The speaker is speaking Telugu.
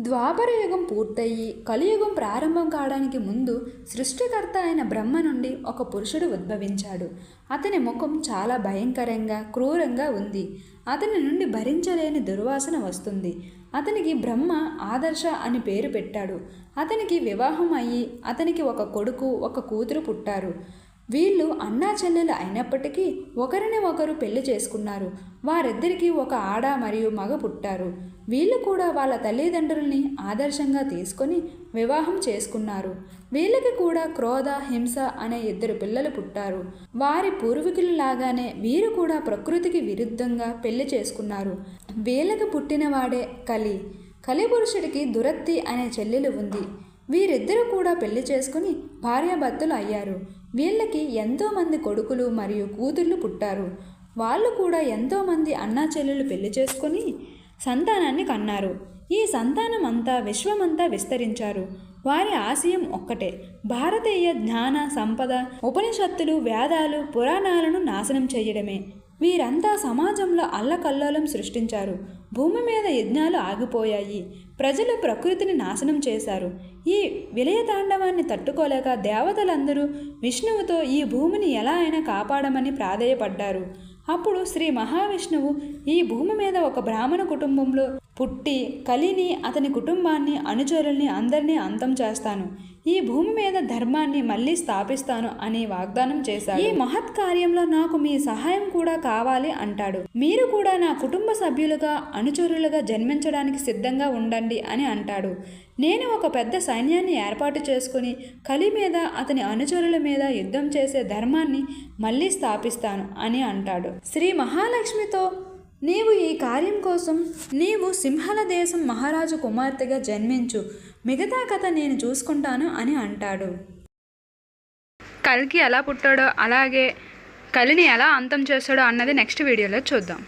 ద్వాపర యుగం పూర్తయి కలియుగం ప్రారంభం కావడానికి ముందు సృష్టికర్త అయిన బ్రహ్మ నుండి ఒక పురుషుడు ఉద్భవించాడు. అతని ముఖం చాలా భయంకరంగా క్రూరంగా ఉంది. అతని నుండి భరించలేని దుర్వాసన వస్తుంది. అతనికి బ్రహ్మ ఆదర్శ అని పేరు పెట్టాడు. అతనికి వివాహం అయ్యి అతనికి ఒక కొడుకు ఒక కూతురు పుట్టారు. వీళ్ళు అన్నా చెల్లెలు అయినప్పటికీ ఒకరిని ఒకరు పెళ్ళి చేసుకున్నారు. వారిద్దరికీ ఒక ఆడ మరియు మగ పుట్టారు. వీళ్ళు కూడా వాళ్ళ తల్లిదండ్రుల్ని ఆదర్శంగా తీసుకొని వివాహం చేసుకున్నారు. వీళ్ళకి కూడా క్రోధ హింస అనే ఇద్దరు పిల్లలు పుట్టారు. వారి పూర్వీకులలాగానే వీరు కూడా ప్రకృతికి విరుద్ధంగా పెళ్ళి చేసుకున్నారు. వీళ్ళకి పుట్టినవాడే కలి. కలిపురుషుడికి దురత్తి అనే చెల్లెలు ఉంది. వీరిద్దరూ కూడా పెళ్ళి చేసుకుని భార్యాభర్తలు అయ్యారు. వీళ్ళకి ఎంతోమంది కొడుకులు మరియు కూతుర్లు పుట్టారు. వాళ్ళు కూడా ఎంతోమంది అన్నా చెల్లెలు పెళ్ళి చేసుకొని సంతానాన్ని కన్నారు. ఈ సంతానం అంతా విశ్వమంతా విస్తరించారు. వారి ఆశయం ఒక్కటే భారతీయ జ్ఞాన సంపద ఉపనిషత్తులు వేదాలు పురాణాలను నాశనం చేయడమే. వీరంతా సమాజంలో అల్లకల్లోలం సృష్టించారు. భూమి మీద యజ్ఞాలు ఆగిపోయాయి. ప్రజలు ప్రకృతిని నాశనం చేశారు. ఈ విలయతాండవాన్ని తట్టుకోలేక దేవతలందరూ విష్ణువుతో ఈ భూమిని ఎలా అయినా కాపాడమని ప్రాధేయపడ్డారు. అప్పుడు శ్రీ మహావిష్ణువు ఈ భూమి మీద ఒక బ్రాహ్మణ కుటుంబంలో పుట్టి కలిని అతని కుటుంబాన్ని అనుచరుల్ని అందరినీ అంతం చేస్తాను. ఈ భూమి మీద ధర్మాన్ని మళ్ళీ స్థాపిస్తాను అని వాగ్దానం చేశాడు. ఈ మహత్ కార్యంలో నాకు మీ సహాయం కూడా కావాలి అంటాడు. మీరు కూడా నా కుటుంబ సభ్యులుగా అనుచరులుగా జన్మించడానికి సిద్ధంగా ఉండండి అని అంటాడు. నేను ఒక పెద్ద సైన్యాన్ని ఏర్పాటు చేసుకుని కలి మీద అతని అనుచరుల మీద యుద్ధం చేసే ధర్మాన్ని మళ్ళీ స్థాపిస్తాను అని అంటాడు. శ్రీ మహాలక్ష్మితో నీవు ఈ కార్యం కోసం నీవు సింహల దేశం మహారాజు కుమార్తెగా జన్మించు. మిగతా కథ నేను చూసుకుంటాను అని అంటాడు. కల్కి ఎలా పుట్టాడో అలాగే కలిని ఎలా అంతం చేస్తాడో అన్నది నెక్స్ట్ వీడియోలో చూద్దాం.